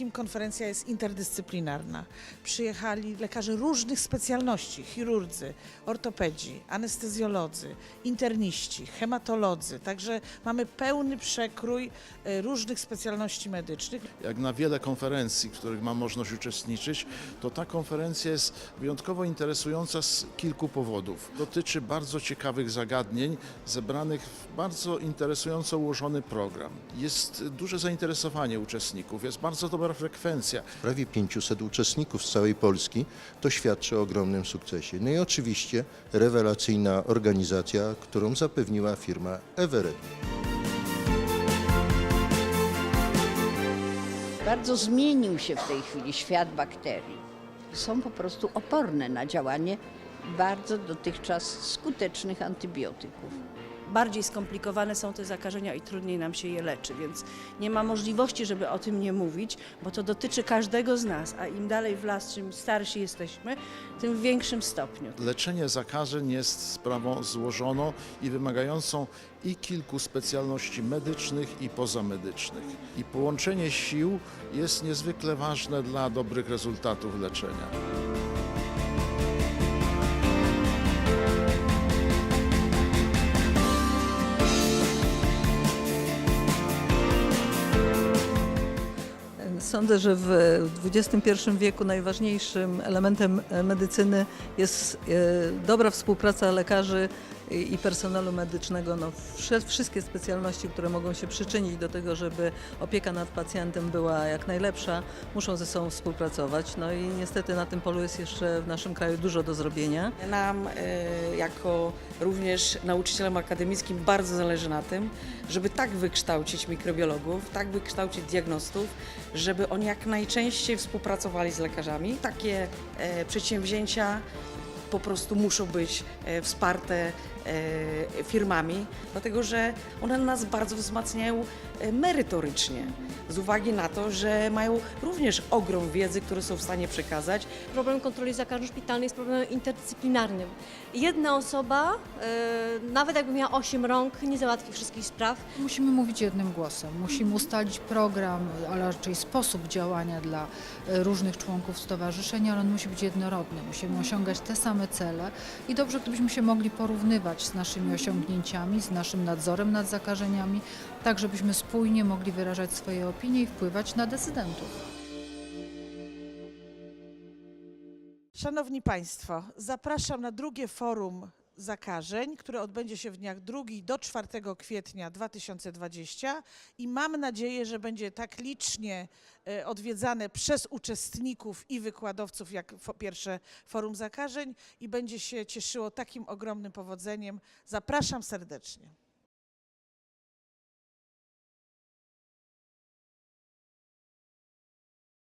tym konferencja jest interdyscyplinarna. Przyjechali lekarze różnych specjalności, chirurdzy, ortopedzi, anestezjolodzy, interniści, hematolodzy, także mamy pełny przekrój e, różnych specjalności medycznych. Jak na wiele konferencji, w których mam możliwość uczestniczyć, to ta konferencja jest wyjątkowo interesująca z kilku powodów. Dotyczy bardzo ciekawych zagadnień zebranych w bardzo interesująco ułożony program. Jest duże zainteresowanie uczestników, jest bardzo dobra frekwencja. prawie 500 uczestników z całej Polski, to świadczy o ogromnym sukcesie. No i oczywiście rewelacyjna organizacja, którą zapewniła firma Everett. Bardzo zmienił się w tej chwili świat bakterii. Są po prostu oporne na działanie bardzo dotychczas skutecznych antybiotyków. Bardziej skomplikowane są te zakażenia i trudniej nam się je leczy, więc nie ma możliwości, żeby o tym nie mówić, bo to dotyczy każdego z nas, a im dalej w las, czym starsi jesteśmy, tym w większym stopniu. Leczenie zakażeń jest sprawą złożoną i wymagającą i kilku specjalności medycznych i pozamedycznych. I połączenie sił jest niezwykle ważne dla dobrych rezultatów leczenia. Sądzę, że w XXI wieku najważniejszym elementem medycyny jest e, dobra współpraca lekarzy i personelu medycznego. No, wszystkie specjalności, które mogą się przyczynić do tego, żeby opieka nad pacjentem była jak najlepsza, muszą ze sobą współpracować. No i niestety na tym polu jest jeszcze w naszym kraju dużo do zrobienia. Nam e, jako również nauczycielom akademickim bardzo zależy na tym, żeby tak wykształcić mikrobiologów, tak wykształcić diagnostów, żeby oni jak najczęściej współpracowali z lekarzami. Takie e, przedsięwzięcia po prostu muszą być e, wsparte e, firmami, dlatego że one nas bardzo wzmacniają e, merytorycznie, z uwagi na to, że mają również ogrom wiedzy, które są w stanie przekazać, Problem kontroli zakażeń szpitalnych jest problemem interdyscyplarnym. Jedna osoba, e, nawet jakby miała 8 rąk, nie załatwi wszystkich spraw. Musimy mówić jednym głosem. Musimy ustalić program, ale raczej sposób działania dla różnych członków stowarzyszenia, ale on musi być jednorodny. Musimy osiągać te same cele i dobrze, gdybyśmy się mogli porównywać z naszymi osiągnięciami, z naszym nadzorem nad zakażeniami, tak żebyśmy spójnie mogli wyrażać swoje opinie i wpływać na decydentów. Szanowni Państwo, zapraszam na drugie forum zakażeń, które odbędzie się w dniach 2 do 4 kwietnia 2020 i mam nadzieję, że będzie tak licznie e, odwiedzane przez uczestników i wykładowców jak pierwsze forum zakażeń i będzie się cieszyło takim ogromnym powodzeniem. Zapraszam serdecznie.